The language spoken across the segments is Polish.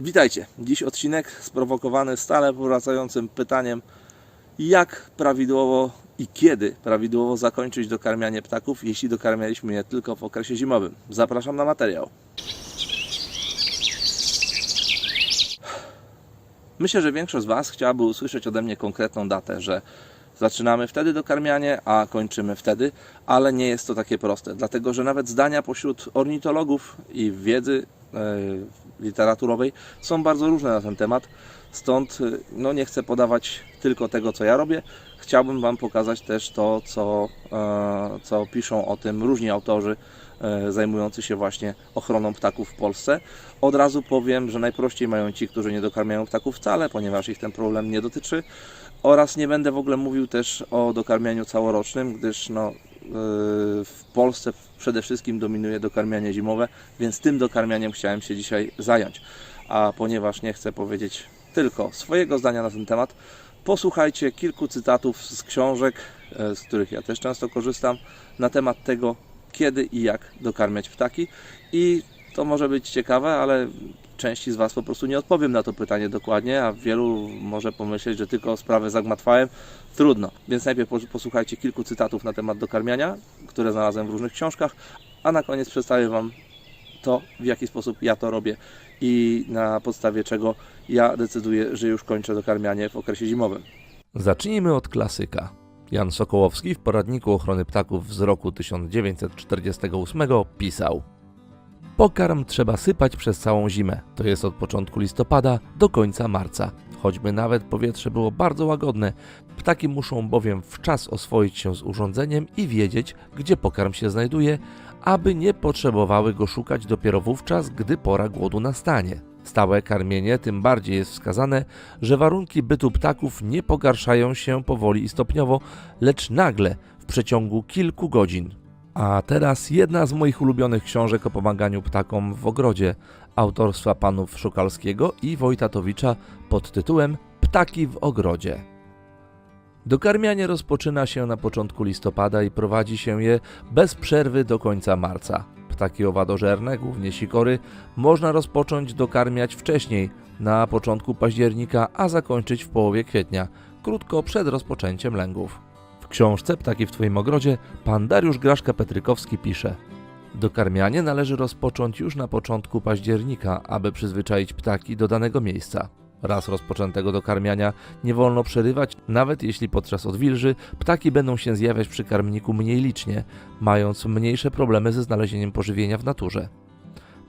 Witajcie. Dziś odcinek sprowokowany stale powracającym pytaniem, jak prawidłowo i kiedy prawidłowo zakończyć dokarmianie ptaków, jeśli dokarmialiśmy je tylko w okresie zimowym. Zapraszam na materiał. Myślę, że większość z Was chciałaby usłyszeć ode mnie konkretną datę, że zaczynamy wtedy dokarmianie, a kończymy wtedy, ale nie jest to takie proste, dlatego że nawet zdania pośród ornitologów i wiedzy e, literaturowej są bardzo różne na ten temat. Stąd e, no, nie chcę podawać tylko tego, co ja robię. Chciałbym Wam pokazać też to, co, e, co piszą o tym różni autorzy e, zajmujący się właśnie ochroną ptaków w Polsce. Od razu powiem, że najprościej mają ci, którzy nie dokarmiają ptaków wcale, ponieważ ich ten problem nie dotyczy. Oraz nie będę w ogóle mówił też o dokarmianiu całorocznym, gdyż no, w Polsce przede wszystkim dominuje dokarmianie zimowe, więc tym dokarmianiem chciałem się dzisiaj zająć. A ponieważ nie chcę powiedzieć tylko swojego zdania na ten temat, posłuchajcie kilku cytatów z książek, e, z których ja też często korzystam, na temat tego, kiedy i jak dokarmiać ptaki. I to może być ciekawe, ale części z Was po prostu nie odpowiem na to pytanie dokładnie, a wielu może pomyśleć, że tylko sprawę zagmatwałem. Trudno. Więc najpierw pos- posłuchajcie kilku cytatów na temat dokarmiania, które znalazłem w różnych książkach, a na koniec przedstawię Wam to, w jaki sposób ja to robię i na podstawie czego ja decyduję, że już kończę dokarmianie w okresie zimowym. Zacznijmy od klasyka. Jan Sokołowski w poradniku ochrony ptaków z roku 1948 pisał: Pokarm trzeba sypać przez całą zimę, to jest od początku listopada do końca marca. Choćby nawet powietrze było bardzo łagodne, ptaki muszą bowiem w czas oswoić się z urządzeniem i wiedzieć, gdzie pokarm się znajduje, aby nie potrzebowały go szukać dopiero wówczas, gdy pora głodu nastanie. Stałe karmienie tym bardziej jest wskazane, że warunki bytu ptaków nie pogarszają się powoli i stopniowo, lecz nagle w przeciągu kilku godzin. A teraz jedna z moich ulubionych książek o pomaganiu ptakom w ogrodzie autorstwa panów Szukalskiego i Wojtatowicza pod tytułem Ptaki w ogrodzie. Dokarmianie rozpoczyna się na początku listopada i prowadzi się je bez przerwy do końca marca. Ptaki owadożerne, głównie sikory, można rozpocząć dokarmiać wcześniej, na początku października, a zakończyć w połowie kwietnia, krótko przed rozpoczęciem lęgów. W książce Ptaki w Twoim ogrodzie pan Dariusz Graszka-Petrykowski pisze Dokarmianie należy rozpocząć już na początku października, aby przyzwyczaić ptaki do danego miejsca. Raz rozpoczętego dokarmiania nie wolno przerywać, nawet jeśli podczas odwilży ptaki będą się zjawiać przy karmniku mniej licznie, mając mniejsze problemy ze znalezieniem pożywienia w naturze.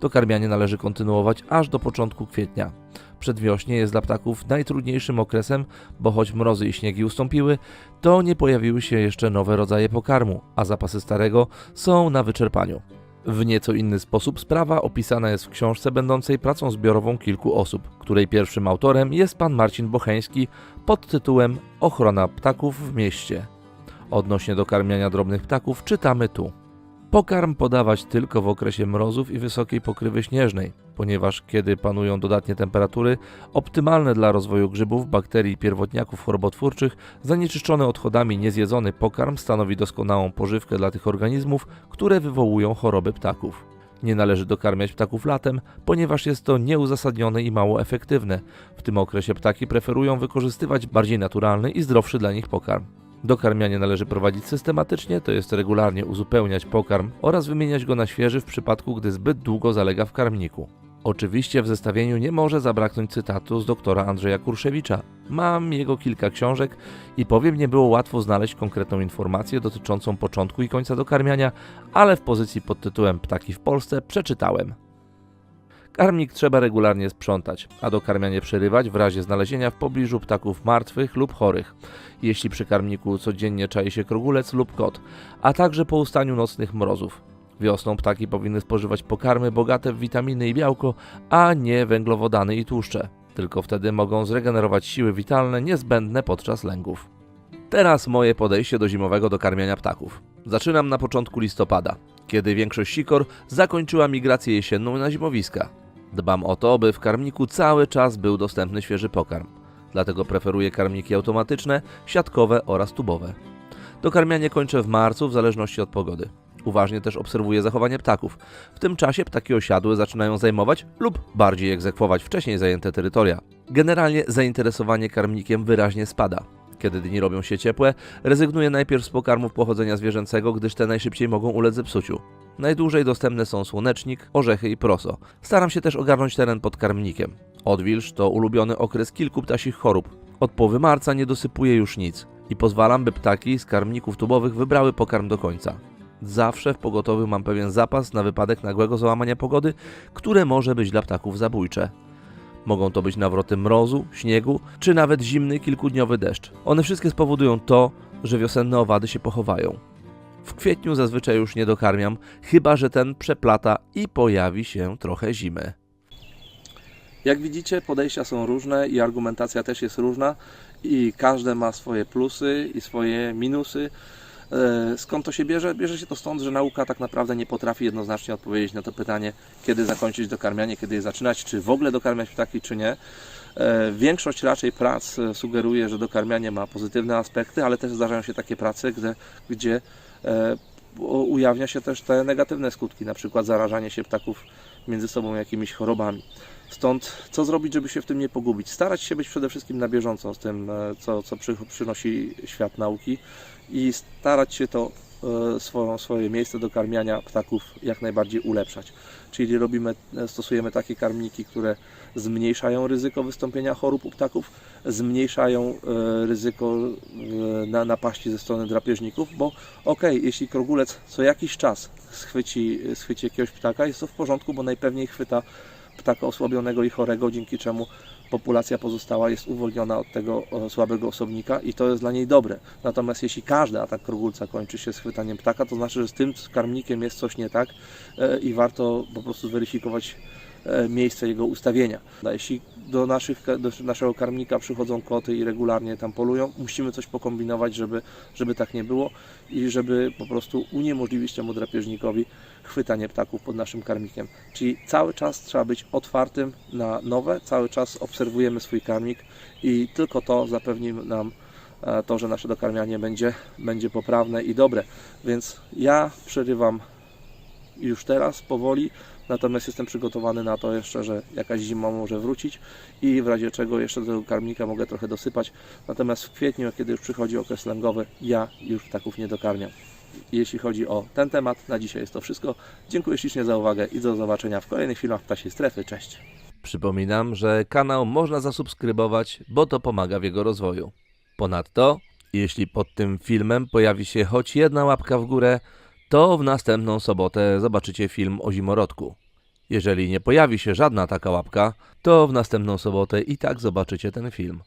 Dokarmianie należy kontynuować aż do początku kwietnia. Przedwiośnie jest dla ptaków najtrudniejszym okresem, bo choć mrozy i śniegi ustąpiły, to nie pojawiły się jeszcze nowe rodzaje pokarmu, a zapasy starego są na wyczerpaniu. W nieco inny sposób sprawa opisana jest w książce będącej pracą zbiorową kilku osób, której pierwszym autorem jest pan Marcin Bocheński pod tytułem Ochrona ptaków w mieście. Odnośnie do karmiania drobnych ptaków czytamy tu. Pokarm podawać tylko w okresie mrozów i wysokiej pokrywy śnieżnej, ponieważ kiedy panują dodatnie temperatury, optymalne dla rozwoju grzybów, bakterii i pierwotniaków chorobotwórczych, zanieczyszczony odchodami niezjedzony pokarm stanowi doskonałą pożywkę dla tych organizmów, które wywołują choroby ptaków. Nie należy dokarmiać ptaków latem, ponieważ jest to nieuzasadnione i mało efektywne. W tym okresie ptaki preferują wykorzystywać bardziej naturalny i zdrowszy dla nich pokarm. Dokarmianie należy prowadzić systematycznie, to jest regularnie uzupełniać pokarm oraz wymieniać go na świeży w przypadku, gdy zbyt długo zalega w karmniku. Oczywiście w zestawieniu nie może zabraknąć cytatu z doktora Andrzeja Kurszewicza. Mam jego kilka książek i powiem, nie było łatwo znaleźć konkretną informację dotyczącą początku i końca dokarmiania, ale w pozycji pod tytułem Ptaki w Polsce przeczytałem. Karmnik trzeba regularnie sprzątać, a dokarmianie przerywać w razie znalezienia w pobliżu ptaków martwych lub chorych, jeśli przy karmniku codziennie czai się krogulec lub kot, a także po ustaniu nocnych mrozów. Wiosną ptaki powinny spożywać pokarmy bogate w witaminy i białko, a nie węglowodany i tłuszcze. Tylko wtedy mogą zregenerować siły witalne niezbędne podczas lęgów. Teraz moje podejście do zimowego dokarmiania ptaków. Zaczynam na początku listopada, kiedy większość sikor zakończyła migrację jesienną na zimowiska. Dbam o to, by w karmniku cały czas był dostępny świeży pokarm. Dlatego preferuję karmniki automatyczne, siatkowe oraz tubowe. Dokarmianie kończę w marcu w zależności od pogody. Uważnie też obserwuję zachowanie ptaków. W tym czasie ptaki osiadłe zaczynają zajmować lub bardziej egzekwować wcześniej zajęte terytoria. Generalnie zainteresowanie karmnikiem wyraźnie spada. Kiedy dni robią się ciepłe, rezygnuję najpierw z pokarmów pochodzenia zwierzęcego, gdyż te najszybciej mogą ulec zepsuciu. Najdłużej dostępne są słonecznik, orzechy i proso. Staram się też ogarnąć teren pod karmnikiem. Odwilż to ulubiony okres kilku ptasich chorób. Od połowy marca nie dosypuję już nic i pozwalam, by ptaki z karmników tubowych wybrały pokarm do końca. Zawsze w pogotowiu mam pewien zapas na wypadek nagłego załamania pogody, które może być dla ptaków zabójcze. Mogą to być nawroty mrozu, śniegu, czy nawet zimny, kilkudniowy deszcz. One wszystkie spowodują to, że wiosenne owady się pochowają. W kwietniu zazwyczaj już nie dokarmiam, chyba że ten przeplata i pojawi się trochę zimy. Jak widzicie, podejścia są różne i argumentacja też jest różna i każde ma swoje plusy i swoje minusy. E, Skąd to się bierze? Bierze się to stąd, że nauka tak naprawdę nie potrafi jednoznacznie odpowiedzieć na to pytanie, kiedy zakończyć dokarmianie, kiedy je zaczynać, czy w ogóle dokarmiać ptaki, czy nie. E, Większość raczej prac e, sugeruje, że dokarmianie ma pozytywne aspekty, ale też zdarzają się takie prace, gdzie, gdzie ujawnia się też te negatywne skutki, na przykład zarażanie się ptaków między sobą jakimiś chorobami. Stąd co zrobić, żeby się w tym nie pogubić? Starać się być przede wszystkim na bieżąco z tym, e, co, co przy, przynosi świat nauki i starać się to e, swoje miejsce do karmiania ptaków jak najbardziej ulepszać. Czyli robimy, e, stosujemy takie karmniki, które zmniejszają ryzyko wystąpienia chorób u ptaków, zmniejszają ryzyko na napaści ze strony drapieżników, bo okej, jeśli krogulec co jakiś czas schwyci, schwyci jakiegoś ptaka, jest to w porządku, bo najpewniej chwyta ptaka osłabionego i chorego, dzięki czemu populacja pozostała jest uwolniona od tego e, słabego osobnika i to jest dla niej dobre. Natomiast jeśli każdy atak krogulca kończy się schwytaniem ptaka, to znaczy, że z tym karmnikiem jest coś nie tak e, i warto po prostu zweryfikować e, miejsce jego ustawienia. Jeśli do, naszych, do naszego karmnika przychodzą koty i regularnie tam polują, musimy coś pokombinować, żeby, żeby tak nie było i żeby po prostu uniemożliwić temu drapieżnikowi chwytanie ptaków pod naszym karmnikiem. Czyli cały czas trzeba być otwartym na nowe, cały czas obserwujemy swój karmnik i tylko to zapewni nam e, to, że nasze dokarmianie będzie, będzie poprawne i dobre. Więc ja przerywam już teraz powoli, natomiast jestem przygotowany na to jeszcze, że jakaś zima może wrócić i w razie czego jeszcze do tego karmnika mogę trochę dosypać. Natomiast w kwietniu, kiedy już przychodzi okres lęgowy, ja już ptaków nie dokarmiam. Jeśli chodzi o ten temat, na dzisiaj jest to wszystko. Dziękuję ślicznie za uwagę i do zobaczenia w kolejnych filmach Ptasiej Strefy. Cześć! Przypominam, że kanał można zasubskrybować, bo to pomaga w jego rozwoju. Ponadto, jeśli pod tym filmem pojawi się choć jedna łapka w górę, to w następną sobotę zobaczycie film o zimorodku. Jeżeli nie pojawi się żadna taka łapka, to w następną sobotę i tak zobaczycie ten film.